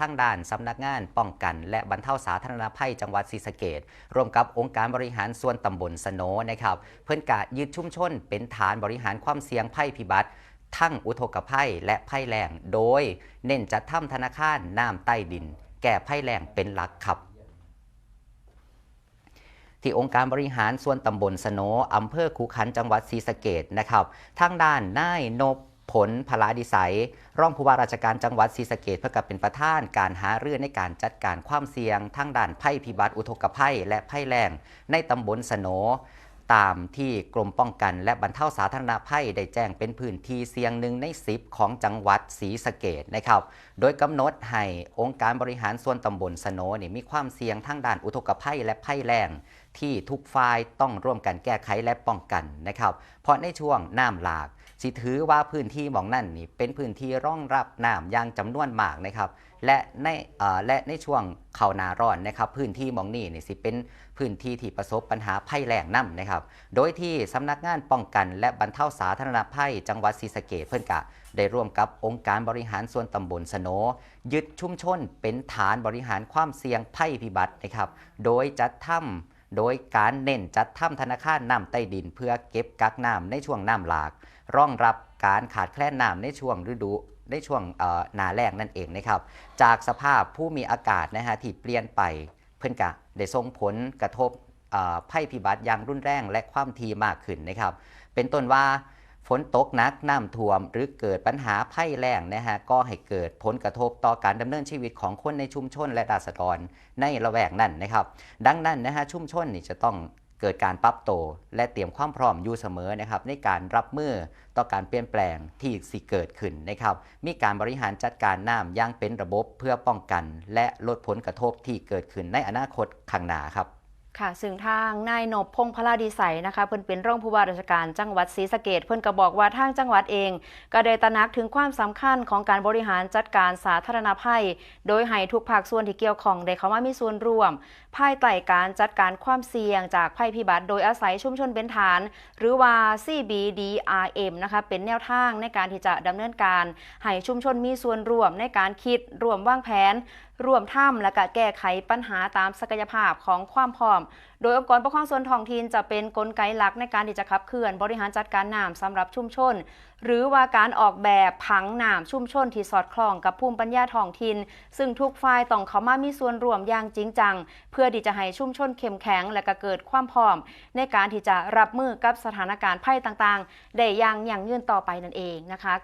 ทางด้านสำนักงานป้องกัน และบรรเทาสาธารณภัยจังหวัดศรีสะเกดร่วมกับองค์การบริหารส่วนตำบลสโนนะครับ เพื่อนกะยึดชุมชน เป็นฐานบริหารความเสี่ยงภัยพิบัติทั้งอุทกภัยและภัยแล้งโดย เน้นจัดทำธนาคารน้ำใต้ดิน แก่ภัยแล้งเป็นหลักครับที่องค์การบริหารส่วนตำบลสโนอำเภอคูขันจังหวัดศรีสะเกดนะครับ ทางด้านนายนบ ผลพลาดิสัยรองผู้ว่าราชการจังหวัดศรีสะเกดเพื่อกับเป็นประธานการหาเรื่อในการจัดการความเสี่ยงทางด้านภัยพิบัติอุทกภัย และภัยแล้งในตำบลสโนตามที่กรมป้องกันและบรรเทาสาธารณภัยได้แจ้งเป็นพื้นที่เสี่ยงหนึ่งใน 10 ของจังหวัดศรีสะเกดนะครับ โดยกำหนดให้องค์การบริหารส่วนตำบลสโนนี่มีความเสี่ยงทางด้านอุทกภัยและภัยแล้งที่ทุกฝ่ายต้องร่วมกันแก้ไขและป้องกันนะครับ เพราะในช่วงน้ำหลาก สิถือว่าพื้นที่หมองนั่นนี่เป็นพื้นที่ร่องรับน้ำอย่างจำนวนมากนะครับและในและในช่วงเขานาร้อนนะครับพื้นที่หมองนี่นี่สิเป็นพื้นที่ที่ประสบปัญหาภัยแล้งน้ำนะครับ โดยที่สำนักงานป้องกัน และบรรเทาสาธารณภัย จังหวัดศรีสะเกษเพื่อนกะ ได้ร่วมกับองค์การบริหารส่วนตำบลสโน ยึดชุมชนเป็นฐานบริหารความเสี่ยงภัยพิบัตินะครับ โดยจัดทำ โดยการเน้นจัดทำธนาคารน้ำใต้ดิน เพื่อเก็บกักน้ำในช่วงน้ำหลาก รองรับการขาดแคลนน้ำในช่วงฤดูในช่วงหนาแล้งนั่นเองนะครับ จากสภาพผู้มีอากาศนะฮะที่เปลี่ยนไปเพื่อนกะได้ส่งผลกระทบภัยพิบัติอย่างรุนแรงและความทีมากขึ้นนะครับ เป็นต้นว่า ฝนตกหนักน้ำท่วม หรือเกิดปัญหาภัยแล้งนะฮะก็ให้เกิดผลกระทบต่อการดำเนินชีวิตของคนในชุมชนและราษฎรในละแวกนั้นนะครับ ดังนั้นนะฮะชุมชนนี่จะต้องเกิดการปรับโตวและเตรียมความพร้อมอยู่เสมอนะครับในการรับมือต่อการเปลี่ยนแปลงที่สิเกิดขึ้นนะครับ มีการบริหารจัดการน้ำอย่างเป็นระบบเพื่อป้องกัน และลดผลกระทบที่เกิดขึ้นในอนาคตข้างหน้าครับ ค่ะซึ่งทางนายนพพงพลาดีใสนะคะเพิ่นเป็นรองผู้ว่าราชการจังหวัดศรีสะเกดเพิ่นก็บอกว่าทางจังหวัดเอง ก็ได้ตระหนักถึงความสำคัญของการบริหารจัดการสาธารณภัย โดยให้ทุกภาคส่วนที่เกี่ยวข้องได้เข้ามามีส่วนร่วม ภายใต้การจัดการความเสี่ยงจากภัยพิบัติ โดยอาศัยชุมชนเป็นฐาน หรือว่า CBDRM นะคะเป็นแนวทางในการที่จะดำเนินการให้ชุมชนมีส่วนร่วมในการคิดร่วมวางแผน ร่วมถ้ำและก็แก้ไขปัญหาตามศักยภาพของความพร้อม โดยองค์กรปกครองส่วนท้องถิ่นจะเป็นนกลไกหลักในการที่จะขับเคลื่อนบริหารจัดการน้ำสำหรับชุมชน หรือว่าการออกแบบผังน้ำชุมชนที่สอดคล้องกับภูมิปัญญาท้องถิ่นซึ่งทุกฝ่ายต้องเข้ามามีส่วนร่วมอย่างจริงจัง เพื่อที่จะให้ชุมชนเข้มแข็ง และก็เกิดความพร้อม ในการที่จะรับมือกับสถานการณ์ภัยต่างๆ ได้อย่างยั่งยืนต่อไปนั่นเองนะคะ